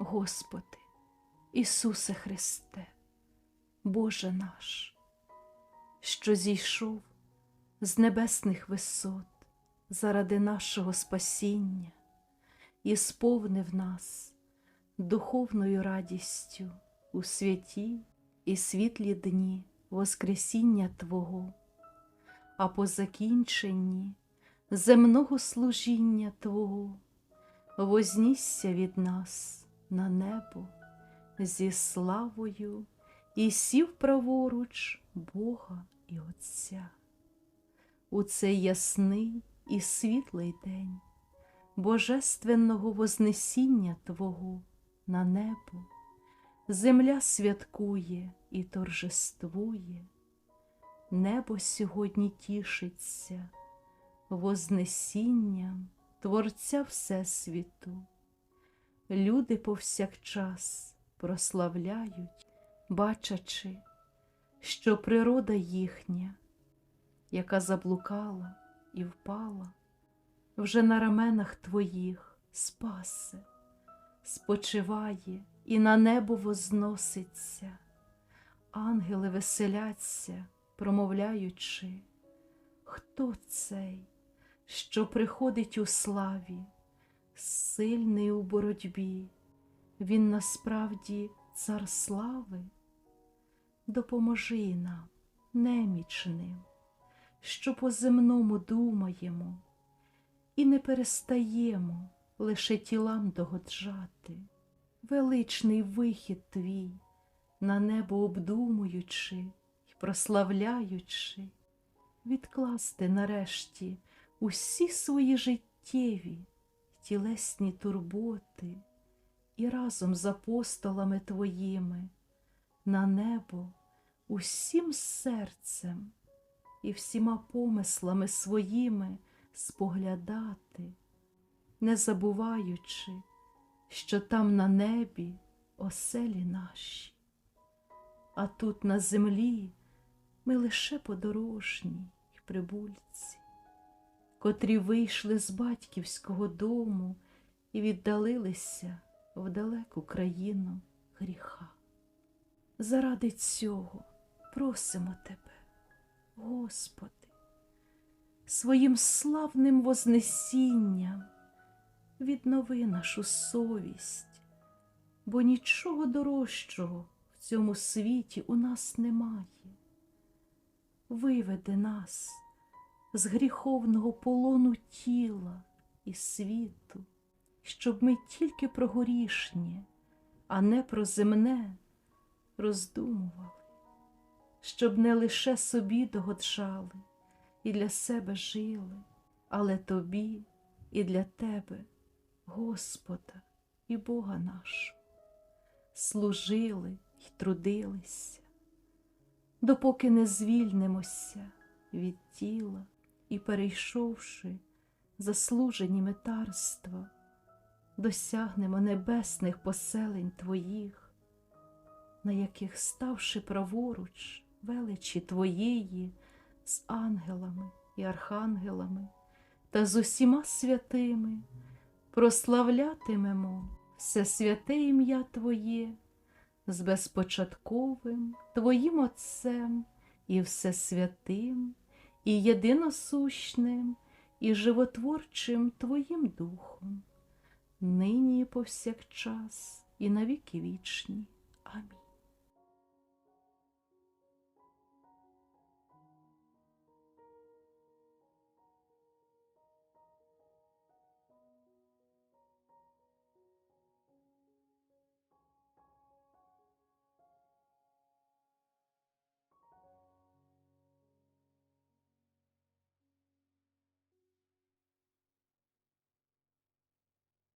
Господи, Ісусе Христе, Боже наш, що зійшов з небесних висот заради нашого спасіння і сповнив нас духовною радістю у святі і світлі дні Воскресіння Твого, а по закінченні земного служіння Твого вознісся від нас на небо зі славою і сів праворуч Бога і Отця. У цей ясний і світлий день Божественного Вознесіння Твого на небо, земля святкує і торжествує, небо сьогодні тішиться Вознесінням Творця Всесвіту. Люди повсякчас прославляють, бачачи, що природа їхня, яка заблукала і впала, вже на раменах твоїх спасе, спочиває і на небо возноситься, ангели веселяться, промовляючи, хто цей, що приходить у славі, сильний у боротьбі, він насправді цар слави, допоможи нам, немічним, що по земному думаємо і не перестаємо лише тілам догоджати, величний вихід твій, на небо обдумуючи і прославляючи, відкласти нарешті усі свої життєві тілесні турботи і разом з апостолами твоїми на небо усім серцем і всіма помислами своїми споглядати, не забуваючи, що там на небі оселі наші, а тут на землі ми лише подорожні й прибульці, котрі вийшли з батьківського дому і віддалилися в далеку країну гріха. Заради цього просимо Тебе, Господи, своїм славним вознесінням віднови нашу совість, бо нічого дорожчого в цьому світі у нас немає. Виведи нас з гріховного полону тіла і світу, щоб ми тільки про горішнє, а не про земне роздумували, щоб не лише собі догоджали і для себе жили, але тобі і для тебе, Господа і Бога нашого, служили й трудилися, допоки не звільнимося від тіла і, перейшовши заслужені метарства, досягнемо небесних поселень Твоїх, на яких, ставши праворуч величі Твоєї, з ангелами і архангелами та з усіма святими прославлятимемо все святе ім'я Твоє з безпочатковим Твоїм Отцем і всесвятим, і єдиносущним, і животворчим Твоїм Духом, нині повсякчас, і навіки вічні.